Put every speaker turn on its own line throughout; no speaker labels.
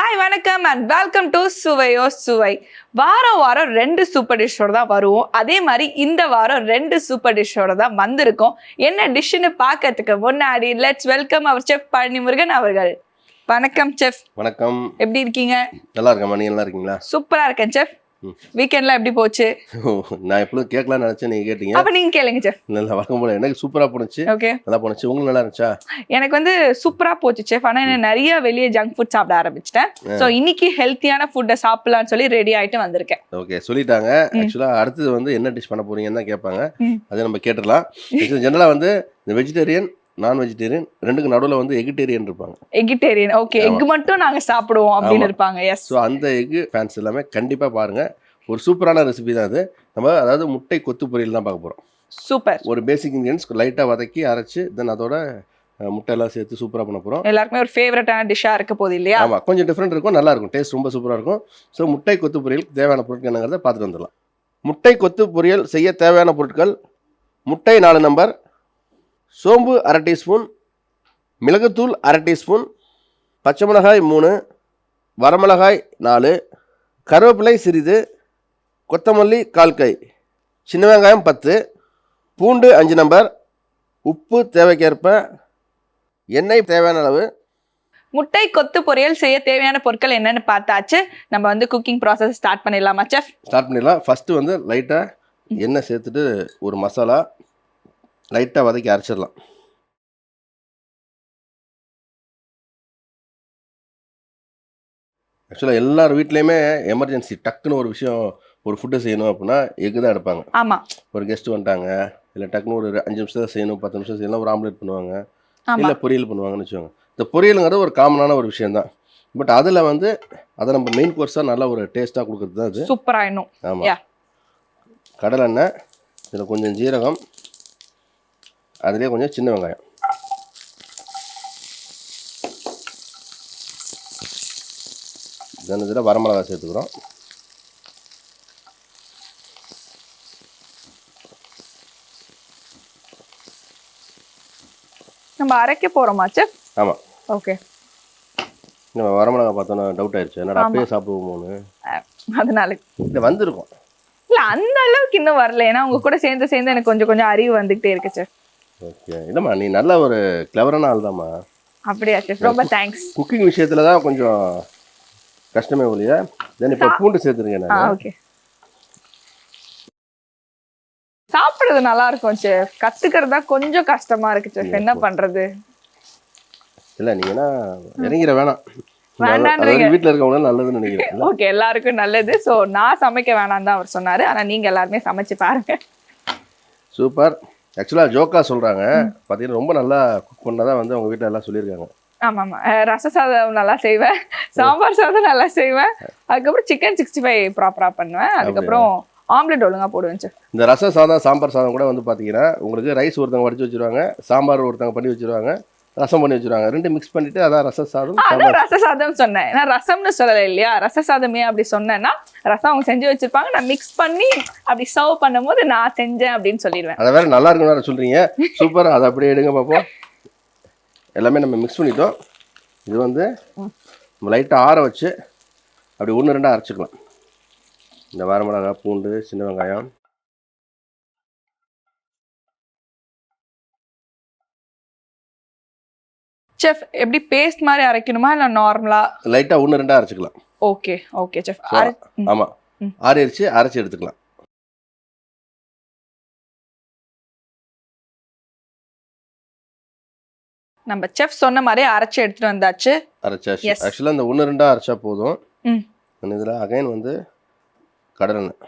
Hi வணக்கம் and welcome to சுவையோ சுவை வாரம் வாரம் ரெண்டு சூப்பர் டிஷ்ஷோட தான் வருவோம். அதே மாதிரி இந்த வாரம் ரெண்டு சூப்பர் டிஷ்ஷோட தான் வந்திருக்கோம். என்ன டிஷ்ஷுன்னு பார்க்கறதுக்கு முன்னாடி let's welcome our chef Palani Murugan அவர்கள். வணக்கம் செஃப்
வணக்கம்.
எப்படி இருக்கீங்க?
நல்லா நீங்க நல்லா இருக்கீங்களா?
சூப்பரா இருக்கேன் செஃப். வீக்கெண்ட்லாம் எப்படி போச்சு?
நான் எப்பளும் கேட்கலாம்னு நினைச்சேன் நீங்க கேட்டீங்க.
அப்ப நீங்க கேளுங்க செஃப்
நல்லா வழக்கம் போல. எனக்கு சூப்பரா போனுச்சு
ஓகே
நல்லா போனுச்சு உங்களுக்கு நல்லா இருந்துச்சா?
எனக்கு வந்து சூப்பரா போச்சு செஃப் ஆனா நான் நிறைய வெளியே ஜங்க் ஃபுட் சாப்பிட ஆரம்பிச்சிட்டேன். ஸோ இன்னைக்கு ஹெல்த்தியான ஃபுட்டை சாப்பிடலாம்னு சொல்லி ரெடி ஆயிட்டு வந்திருக்கேன்.
ஓகே சொல்லிட்டாங்க. ஆக்சுவலா அடுத்தது வந்து என்ன டிஷ் பண்ண போறீங்கன்னு தான் கேட்பாங்க. அதை நம்ம கேட்டுடலாம். ஜெனரலா வந்து இந்த வெஜிடேரியன் நான் வெஜிடேரியன் ரெண்டுக்கு நடுவில் வந்து எகிட்டேரியன் இருப்பாங்க.
எகிட்டேரியன் ஓகே எக் மட்டும் நாங்க சாப்பிடுவோம் அப்படின்னு. இருப்பாங்க எஸ்
ஸோ அந்த எக்கு ஃபேன்ஸ் எல்லாமே கண்டிப்பா பாருங்க. ஒரு சூப்பரான ரெசிபி தான் அது. நம்ம அதாவது முட்டை கொத்து பொரியல் தான் பார்க்க போறோம்.
சூப்பர்
ஒரு பேசிக் இன்கிரியன்ஸ் லைட்டாக வதக்கி அரைச்சு தென் அதோட அஹ், முட்டை எல்லாம் சேர்த்து சூப்பராக பண்ண போறோம்.
எல்லாருக்குமே ஒரு ஃபேவரட்டான டிஷ்ஷா இருக்க போகுது இல்லையா?
ஆமாம் கொஞ்சம் டிஃப்ரெண்ட் இருக்கும் நல்லா இருக்கும் டேஸ்ட் ரொம்ப சூப்பராக இருக்கும். ஸோ முட்டை கொத்து பொரியலுக்கு தேவையான பொருட்கள் என்னங்கிறத பார்த்துட்டு வந்துடலாம். முட்டை கொத்து பொரியல் செய்ய தேவையான பொருட்கள் முட்டை நாலு நம்பர் சோம்பு அரை டீஸ்பூன் மிளகுத்தூள் அரை டீஸ்பூன் பச்சை மிளகாய் மூணு வரமிளகாய் நாலு கருவேப்பிலை சிறிது கொத்தமல்லி கால் கை சின்ன வெங்காயம் பத்து பூண்டு அஞ்சு நம்பர் உப்பு தேவைக்கேற்ப எண்ணெய் தேவையான அளவு.
முட்டை கொத்து பொரியல் செய்ய தேவையான பொருட்கள் என்னன்னு பார்த்தாச்சு. நம்ம வந்து குக்கிங் ப்ராசஸ் ஸ்டார்ட் பண்ணிடலாமா செஃப்
ஸ்டார்ட் பண்ணிடலாம். ஃபஸ்ட்டு வந்து லைட்டாக எண்ணெய் சேர்த்துட்டு ஒரு மசாலா லைட்டாக வதக்கி அரைச்சிடலாம். ஆக்சுவலாக எல்லார் வீட்லேயுமே எமர்ஜென்சி டக்குன்னு ஒரு விஷயம் ஒரு ஃபுட்டு செய்யணும் அப்படின்னா எக்கு தான் எடுப்பாங்க.
ஆமா.
ஒரு கெஸ்ட் வந்துட்டாங்க இல்லை டக்குன்னு ஒரு அஞ்சு நிமிஷம் செய்யணும் பத்து நிமிஷம் செய்யணும் ஒரு ஆம்லேட் பண்ணுவாங்க. இல்லை பொரியல் பண்ணுவாங்கன்னு வச்சுக்கோங்க. இந்த பொரியலுங்கிறது ஒரு காமனான ஒரு விஷயம் தான். பட் அதில் வந்து அதை நம்ம மெயின் கோர்ஸாக நல்லா ஒரு டேஸ்ட்டாக கொடுக்குறது தான் அது.
சூப்பரா இன்னும்.
ஆமாம். கடலெண்ணெய் இதில் கொஞ்சம் ஜீரகம் அதுலேயே கொஞ்சம் சின்ன வெங்காயம். தென் இதில் வரமிளகா சேர்த்துக்கிறோம்.
நம்ம அரைக்க போறோமா செஃப்?
ஆமாம்
ஓகே.
நம்ம வரமிளகா பார்த்தோன்னா டவுட் ஆயிடுச்சு. என்னடா
ஆமா.
அப்பயே சாப்பிடுவோமோன்னு.
அதனால.
இல்லை வந்திருக்கும்.
இல்ல அந்த அளவுக்கு இன்னும் வரல. ஏன்னா உங்க கூட சேர்ந்து சேர்ந்து எனக்கு கொஞ்சம் கொஞ்சம் அறிவு வந்துகிட்டே இருக்கு செஃப்.
ஓகே இல்லைம்மா நீ நல்ல ஒரு கிளவரான ஆள் தாம்மா
அப்படியா செஃப் ரொம்ப தேங்க்ஸ்
குக்கிங் விஷயத்தில் தான் கொஞ்சம் கஷ்டமே ஒழிய. தென் இப்போ பூண்டு சேர்த்துருங்க நான்.
ஓகே சாப்பிடுறது நல்லா இருக்கும் செஃப் கத்துக்கிறது தான் கொஞ்சம் கஷ்டமா இருக்கு செஃப் என்ன பண்றது?
இல்லை நீங்க என்ன இறங்கிற வேணாம்.
வேண்டான்றீங்க.
வீட்டில் இருக்கவங்க நல்லதுன்னு நினைக்கிறேன்?
ஓகே எல்லாருக்கும் நல்லது. சோ நான் சமைக்க வேணாம் தான் அவர் சொன்னாரு. ஆனா நீங்க எல்லாருமே சமைச்சு பாருங்க.
சூப்பர். ஆக்சுவலாக ஜோக்கா சொல்கிறாங்க பார்த்தீங்கன்னா ரொம்ப நல்லா குக் பண்ணதான் வந்து அவங்க வீட்டில் எல்லாம் சொல்லியிருக்காங்க.
ஆமா ஆமா அஹ் ரச சாதம் நல்லா செய்வேன். சாம்பார் சாதம் நல்லா செய்வேன். அதுக்கப்புறம் சிக்கன் சிக்ஸ்டி ஃபைவ் ப்ராப்பரா பண்ணுவேன் அதுக்கப்புறம் ஆம்லெட் ஒழுங்கா போடுவேன் செஃப்
இந்த ரச சாதம் சாம்பார் சாதம் கூட வந்து பார்த்தீங்கன்னா உங்களுக்கு ரைஸ் ஒருத்தவங்க வடிச்சு வச்சிருவாங்க சாம்பார் ஒருத்தவங்க பண்ணி வச்சிருவாங்க. ரசம் பண்ணி வச்சிருவாங்க. ரெண்டு மிக்ஸ் பண்ணிட்டு அதான் ரச சாதம்
அதான் ரச சாதம் சொன்னேன். நான் ரசம்னு சொல்லலை இல்லையா? ரச சாதமே அப்படி சொன்னேன்னா ரசம் அவங்க செஞ்சு வச்சிருப்பாங்க. நான் மிக்ஸ் பண்ணி அப்படி சர்வ் பண்ணும்போது நான் செஞ்சேன் அப்படின்னு சொல்லிடுவேன்.
அதை வேற நல்லா இருக்குன்னு வேற சொல்றீங்க. சூப்பர் அதை அப்படியே எடுங்க பார்ப்போம் எல்லாமே நம்ம மிக்ஸ் பண்ணிட்டோம். இது வந்து நம்ம லைட்டாக ஆற வச்சு அப்படி ஒன்று ரெண்டாக அரைச்சிக்கலாம். இந்த வரமிளகா பூண்டு சின்ன வெங்காயம்.
செஃப் எப்படி பேஸ்ட் மாதிரி அரைக்கணுமா இல்ல நார்மலா
லைட்டாக ஒன்று ரெண்டாக அரைச்சிக்கலாம்.
ஓகே ஓகே செஃப்
So, ஆமாம்
ம்.
ஆறிடுச்சு அரைச்சி எடுத்துக்கலாம்.
நம்ம செஃப் சொன்ன மாதிரி அரைச்சு எடுத்துட்டு வந்தாச்சு.
அரைச்சாச்சு. ஆக்சுவலாக இந்த ஒன்று ரெண்டாக அரைச்சா போதும். இதில் அகைன் வந்து கடலெண்ணெய்.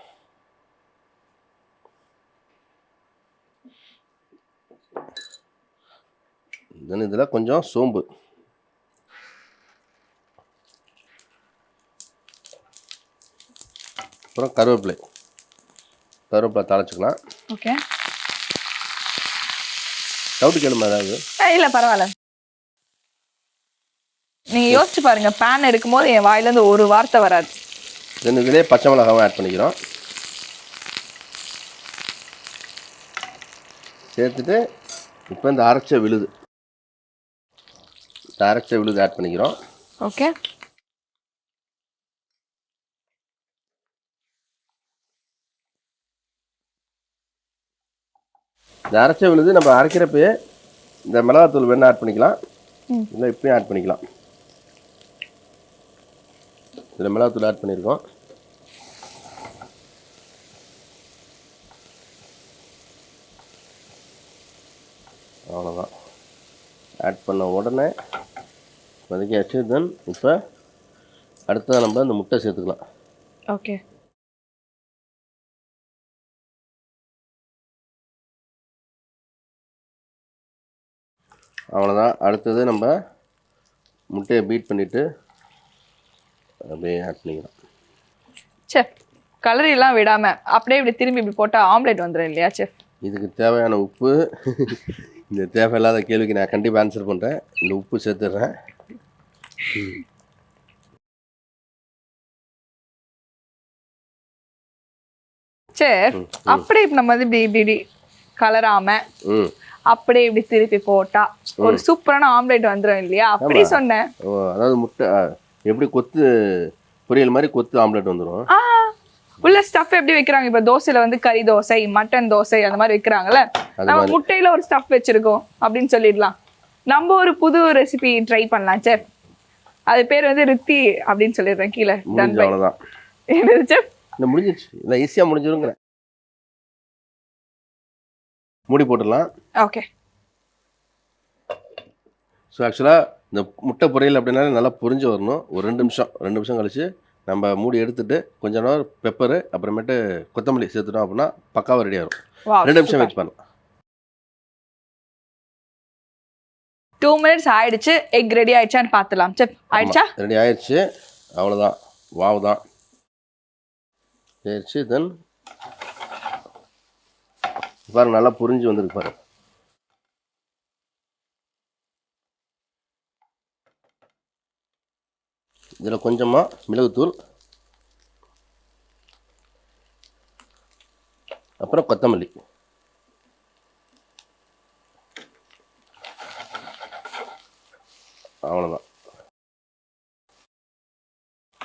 தென் இதில் கொஞ்சம் சோம்பு. அப்புறம் கருவேப்பிலை. கருவேப்பிலை தாளிச்சுக்கலாம்.
ஓகே.
டவுட் கேளுமா ஏதாவது?
இல்ல பரவாயில்ல. நீங்க யோசிச்சு பாருங்க பேன் எடுக்கும்போது என் வாயில இருந்து ஒரு வார்த்தை வராது.
தென் இதிலே பச்சை மிளகாவும் ஆட் பண்ணிக்கிறோம். சேர்த்துட்டு இப்போ இந்த அரைச்ச விழுது. டேரக்டாக விழுது ஆட் பண்ணிக்கிறோம்.
ஓகே
இந்த அரைச்ச விழுது நம்ம அரைக்கிறப்பயே இந்த மிளகாத்தூள் வேணால் ஆட் பண்ணிக்கலாம். இல்லை இப்பயும் ஆட் பண்ணிக்கலாம். இதில் மிளகாத்தூள் ஆட் பண்ணியிருக்கோம் அவ்வளோதான் ஆட் பண்ண உடனே வதக்கியாச்சு தென் இப்போ அடுத்ததாக நம்ம இந்த முட்டை சேர்த்துக்கலாம்.
ஓகே
அவ்வளோதான் அடுத்தது நம்ம முட்டையை பீட் பண்ணிவிட்டு அப்படியே ஆட் பண்ணிக்கலாம்.
செஃப் கலரிலாம் விடாம அப்படியே இப்படி திரும்பி இப்படி போட்டா ஆம்லெட் வந்துடும் இல்லையா செஃப்
இதுக்கு தேவையான உப்பு இந்த தேவையில்லாத கேள்விக்கு நான் கண்டிப்பாக ஆன்சர் பண்ணுறேன் இந்த உப்பு சேர்த்துடுறேன்.
செஃப் அப்படியே நம்ம வந்து இப்படி இப்படி கலராம அப்படியே இப்படி திருப்பி போட்டா ஒரு சூப்பரான ஆம்லெட் வந்துடும் இல்லையா? அப்படி சொன்னேன்.
அதாவது முட்டை எப்படி கொத்து பொரியல் மாதிரி கொத்து ஆம்லெட் வந்துடும்
உள்ள ஸ்டஃப் எப்படி வைக்கிறாங்க? இப்ப தோசையில வந்து கறி தோசை மட்டன் தோசை அந்த மாதிரி வைக்கிறாங்கல்ல? நம்ம முட்டையில ஒரு ஸ்டஃப் வச்சிருக்கோம் அப்படின்னு சொல்லிடலாம். நம்ம ஒரு புது ரெசிபி ட்ரை பண்ணலாம் செஃப் அது பேர் வந்து ரித்தி அப்படின்னு சொல்லிடுறேன் கீழே.
அவ்வளோதான்
என்னது
இந்த முடிஞ்சிச்சு இல்லை ஈஸியாக முடிஞ்சிருங்கிறேன். மூடி போட்டுடலாம்.
ஓகே.
ஸோ ஆக்சுவலாக இந்த முட்டை பொரியல் அப்படின்னாலே நல்லா பொரிஞ்சு வரணும். ஒரு ரெண்டு நிமிஷம் ரெண்டு நிமிஷம் கழிச்சு நம்ம மூடி எடுத்துட்டு கொஞ்ச நேரம் பெப்பரு அப்புறமேட்டு கொத்தமல்லி சேர்த்துட்டோம் அப்படின்னா பக்காவாக ரெடி ஆகும் ரெண்டு நிமிஷம் வெயிட் பண்ணலாம்.
டூ மினிட்ஸ் ஆயிடுச்சு. எக் ரெடி ஆயிடுச்சான்னு பார்த்துலாம் செஃப் ஆயிடுச்சா?
ரெடி ஆயிடுச்சு. அவ்வளோதான் வாவ் தான். ஆயிடுச்சு தென் பாருங்க நல்லா புரிஞ்சு வந்திருக்கு பாருங்க இதில் கொஞ்சமாக மிளகுத்தூள். அப்புறம் கொத்தமல்லி. அவ்வளோதான்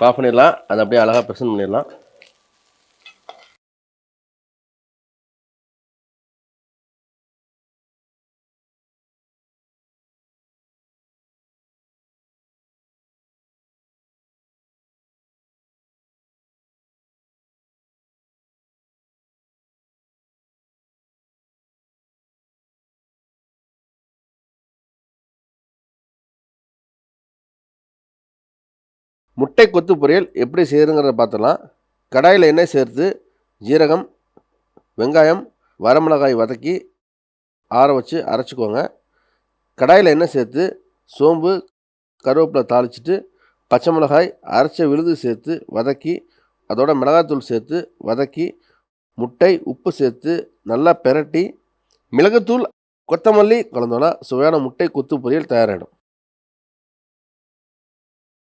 ஆஃப் பண்ணிடலாம். அதை அப்படியே அழகாக ப்ரெசன்ட் பண்ணிடலாம். முட்டை கொத்து பொரியல் எப்படி செய்கிறதுங்கிறத பார்த்தலாம் கடாயில் எண்ணெய் சேர்த்து ஜீரகம் வெங்காயம் வரமிளகாய் வதக்கி ஆற வச்சு அரைச்சிக்கோங்க. கடாயில் எண்ணெய் சேர்த்து சோம்பு கருவேப்பிலை தாளிச்சிட்டு பச்சை மிளகாய் அரைச்ச விழுது சேர்த்து வதக்கி அதோட மிளகாத்தூள் சேர்த்து வதக்கி முட்டை உப்பு சேர்த்து நல்லா பெரட்டி மிளகுத்தூள் கொத்தமல்லி கலந்தோன்னா சுவையான முட்டை கொத்து பொரியல் தயாராகிடும்